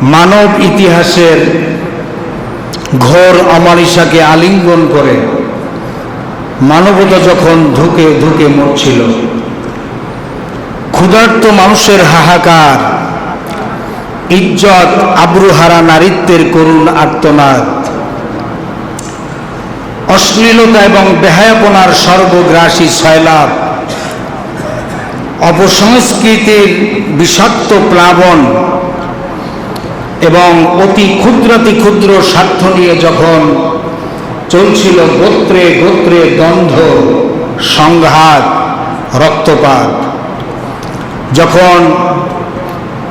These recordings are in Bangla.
মানব ইতিহাসের ঘোর অমানিসাকে আলিঙ্গন করে মানবতা যখন ধুকে ধুকে মরছিল, ক্ষুধার্ত মানুষের হাহাকার, ইজ্জত, আব্রুহারা নারীত্বের করুণ আর্তনাদ, অশ্লীলতা এবং বেহায়াপনার সর্বগ্রাসী সয়লাভ অপসংস্কৃতির বিষাক্ত প্লাবন এবং অতি ক্ষুদ্রাতি ক্ষুদ্র স্বার্থ নিয়ে যখন চলছিল গোত্রে গোত্রে দ্বন্দ্ব, সংঘাত, রক্তপাত, যখন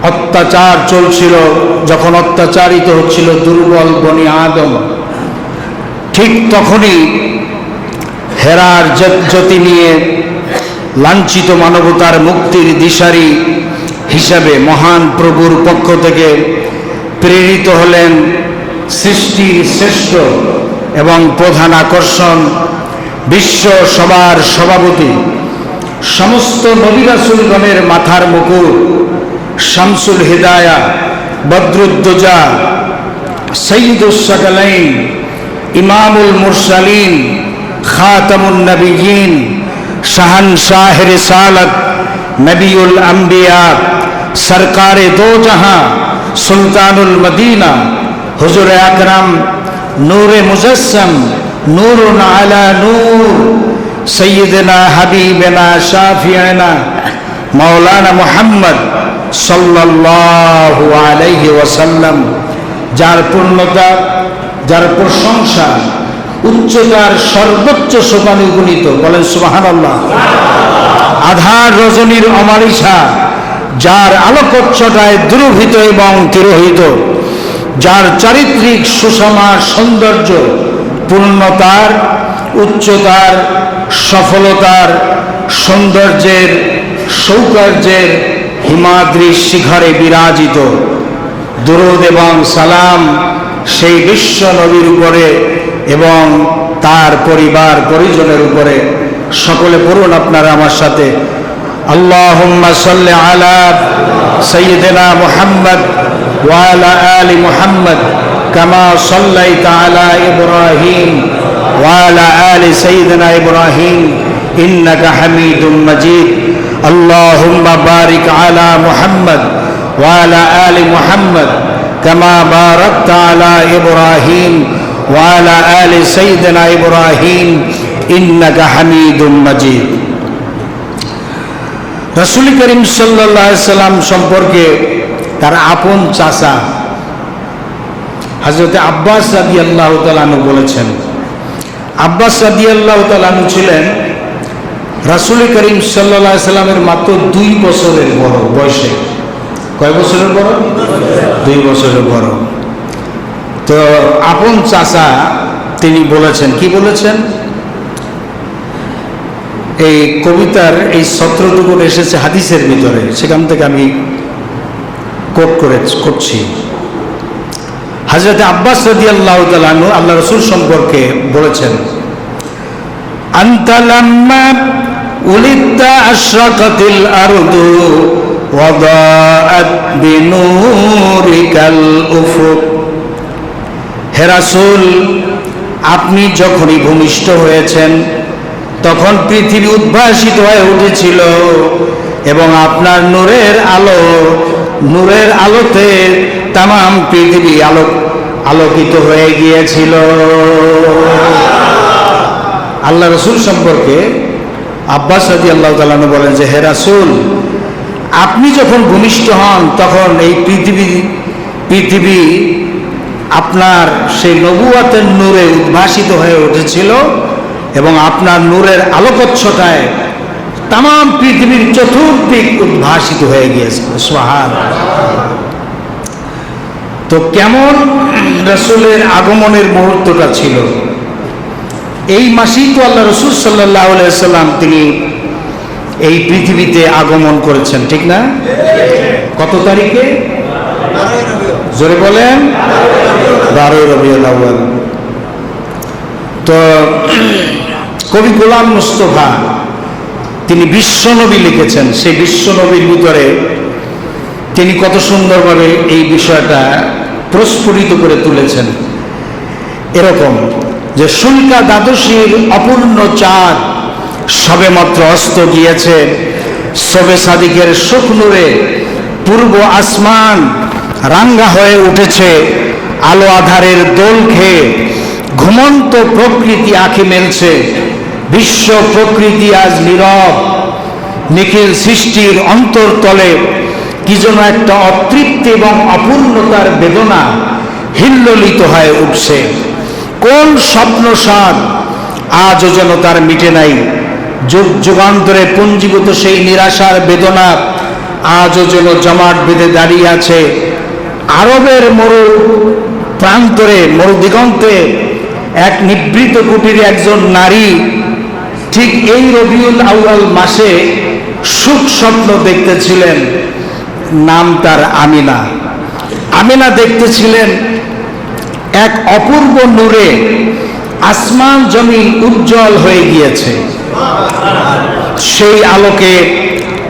অত্যাচার চলছিল, যখন অত্যাচারিত হচ্ছিল দুর্বল বনি আদম, ঠিক তখনই হেরার জ্যোতি নিয়ে লাঞ্ছিত মানবতার মুক্তির দিশারি হিসাবে মহান প্রভুর পক্ষ থেকে প্রেরিত হলেন সৃষ্টির শ্রেষ্ঠ এবং প্রধান আকর্ষণ বিশ্ব সবার সভাপতি, সমস্ত নবীরাসুলগণের মাথার মুকুট, শামসুল হিদায়া, বদরুদ্দোজা সঈদুসাকালাইন ইমামুল মুরসালিন, খাতামুন নবীন শাহান শাহ রিসালত নবীউল আম্বিয়া, সরকারে দো জাহাঁ সুলতানুল মদিনা। হুজুর আকরাম, নূরে মুজস্সম নূর আলা নূর। সৈয়দনা, হাবিবেনা, শাফিয়ানা মৌলানা মোহাম্মদ সাল্লাল্লাহু আলাইহি ওয়াসাল্লাম, যার পূর্ণতা, যার প্রশংসা উচ্চতার সর্বোচ্চ সোপানে গুণিত। বলেন সুবহানাল্লাহ। আধার রজনীর অমারিসা যার আলোকচ্ছটায় দুরভিত এবং তিরোহিত, যার চারিত্রিক সুষমা সৌন্দর্য, পূর্ণতার, উচ্চতার, সফলতার, সৌন্দর্যের, সৌকর্যের হিমাদ্রি শিখরে বিরাজিত। দুরুদ এবং সালাম সেই বিশ্ব নবীর উপরে এবং তার পরিবার পরিজনের উপরে। সকলে পড়ুন আপনারা আমার সাথে। اللهم صل على سيدنا محمد وعلى آل محمد كما صليت على إبراهيم وعلى آل سيدنا إبراهيم إنك حميد مجيد اللهم بارك على محمد وعلى آل محمد كما باركت على إبراهيم وعلى آل سيدنا إبراهيم إنك حميد مجيد রসুল করিম সাল্লাম সম্পর্কে তার আপন চাষা হজরত আব্বাস রাদি আল্লাহ তালানু বলেছেন, আব্বাস রাদি আল্লাহ তালানু ছিলেন রাসুল করিম সাল্লাহ সাল্লামের মাত্র দুই বছরের বড় বয়সে। কয় বছরের বড়? দুই বছরের বড়। তো আপন চাষা তিনি বলেছেন, কি বলেছেন? এই কবিতার এই সত্রটুকু এসেছে হাদিসের ভিতরে, সেখান থেকে আমি কোট করে করছি। হাজরত আব্বাস রদি আল্লাহ আল্লাহ রসুল সম্পর্কে বলেছেন আন্তালাম্মা উফুক। আপনি যখনই ভূমিষ্ঠ হয়েছেন তখন পৃথিবী উদ্ভাসিত হয়ে উঠেছিল এবং আপনার নূরের আলো, নূরের আলোতে তাম পৃথিবী আলোক আলোকিত হয়ে গিয়েছিল। আল্লাহ রসুল সম্পর্কে আব্বাস রাজি আল্লাহ তালানু বলেন যে, হে রাসুল, আপনি যখন ভূমিষ্ঠ হন, তখন এই পৃথিবী পৃথিবী আপনার সেই নবুয়াতের নূরে উদ্ভাসিত হয়ে উঠেছিল। এবং আপনার নূরের আলোকচ্ছটায় তাম পৃথিবীর চতুর্দিক উদ্ভাসিত হয়ে গিয়েছিল সোহান তো কেমন রসুলের আগমনের মুহূর্তটা ছিল? এই মাসেই তো আল্লাহ রসুল সাল্লাহ সাল্লাম তিনি এই পৃথিবীতে আগমন করেছেন ঠিক না? কত তারিখে? জোরে বলেন। বারোই রবিউল আউ্বাল তো কবি গোলাম মুস্তফা, তিনি বিশ্বনবী লিখেছেন। সেই বিশ্বনবীর ভিতরে তিনি কত সুন্দরভাবে এই বিষয়টা প্রস্ফুটিত করে তুলেছেন। এরকম যে শুল্কা দ্বাদশীর অপূর্ণ চাঁদ সবে মাত্র অস্ত গিয়েছে, সবে সাদিকের শুকনুরে পূর্ব আসমান রাঙ্গা হয়ে উঠেছে, আলো আধারের দোল খেয়ে ঘুমন্ত প্রকৃতি আঁখি মেলছে। বিশ্ব প্রকৃতি আজ নীরব। নিখিল সৃষ্টির অন্তরতলে কি যেন একটা অতৃপ্তি এবং অপূর্ণতার বেদনা হিল্লোলিত হয়ে উঠছে। কোন স্বপ্ন সাদ আজও যেন তার মিটে নাই। যুগ যুগান্তরে পুঞ্জীভূত সেই নিরাশার বেদনা আজও যেন জমাট বেঁধে দাঁড়িয়ে আছে। আরবের মরু প্রান্তরে, মরু দিগন্তে এক নিবৃত কুটির একজন নারী ঠিক এই রবিউল আউয়াল মাসে সুখ স্বপ্ন দেখতেছিলেন, নাম তার আমিনা। আমিনা দেখতেছিলেন এক অপূর্ব নূরে আসমান জমি উজ্জ্বল হয়ে গিয়েছে। সেই আলোকে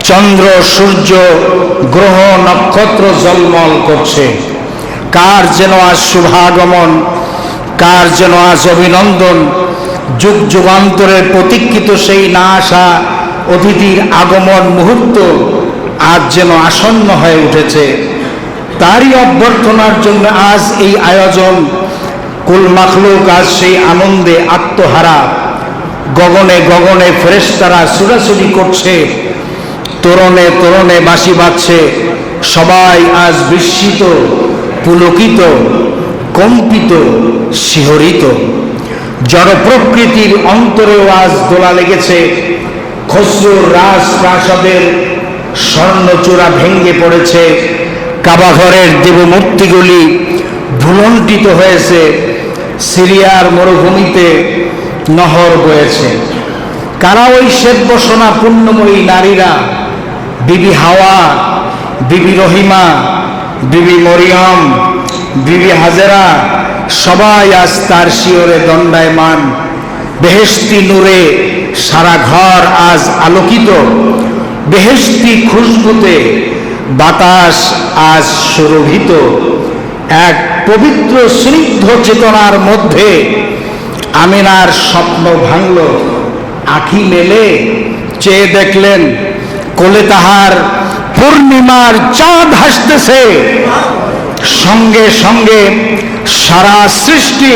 চন্দ্র, সূর্য, গ্রহ, নক্ষত্র জলমল করছে। কার যেন আজ শুভাগমন কার যেন আজ অভিনন্দন? যুগ যুগান্তরের প্রতীক্ষিত সেই না আসা অতিথির আগমন মুহূর্ত আজ যেন আসন্ন হয়ে উঠেছে। তারই অভ্যর্থনার জন্য আজ এই আয়োজন। কুল মাখলুক আজ সেই আনন্দে আত্মহারা। গগনে গগনে ফেরেশতারা ছুটাছুটি করছে। তোরণে তোরণে বাঁশি বাজছে। সবাই আজ বিস্মিত, পুলকিত। কম্পিত, শিহরিত। জড় প্রকৃতির অন্তরেও আজ দোলা লেগেছে খসরুর রাজ প্রাসাদের স্বর্ণচূড়া ভেঙ্গে পড়েছে। কাবাঘরের দেবমূর্তিগুলি ভুলন্টিত হয়েছে, সিরিয়ার মরুভূমিতে নহর বয়েছে। কারা ওই শ্বেতবসনা পুণ্যময়ী নারীরা? বিবি হাওয়া, বিবি রহিমা, বিবি মরিয়ম বিবি হাজেরা, সবাই আজ তার শিওরে দণ্ডায়মান। বেহেস্তি নূরে সারা ঘর আজ আলোকিত। বেহেস্তি খুশবুতে বাতাস আজ সুরভিত। এক পবিত্র স্নিগ্ধ চেতনার মধ্যে আমিনার স্বপ্ন ভাঙল। আখি মেলে, চেয়ে দেখলেন, কোলে তাহার পূর্ণিমার চাঁদ হাসতেছে। সঙ্গে সঙ্গে সারা সৃষ্টি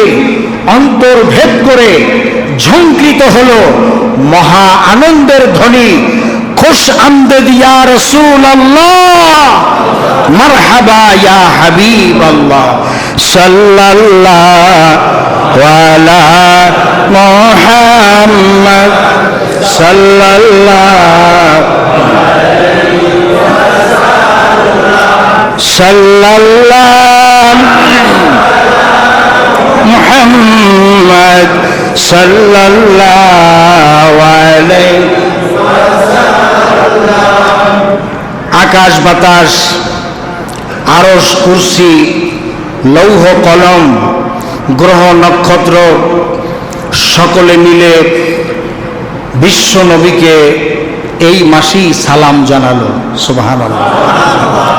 অন্তর্ভেদ করে ঝঙ্কৃত হল মহা আনন্দের ধ্বনি। খুশ আমদেদ ইয়া রসুল আল্লাহ মারহাবা ইয়া হাবিব আল্লাহ সাল্লাল্লাহু আলা মুহাম্মদ সাল্লাল্লাহু সাল্লাল্লাহ সাল্লাল্লাহু আকাশ, বাতাস আরস কুরসি, লৌহ, কলম, গ্রহ, নক্ষত্র, সকলে মিলে বিশ্ব নবীকে এই মাসি সালাম জানালো। সুবহানাল্লাহ।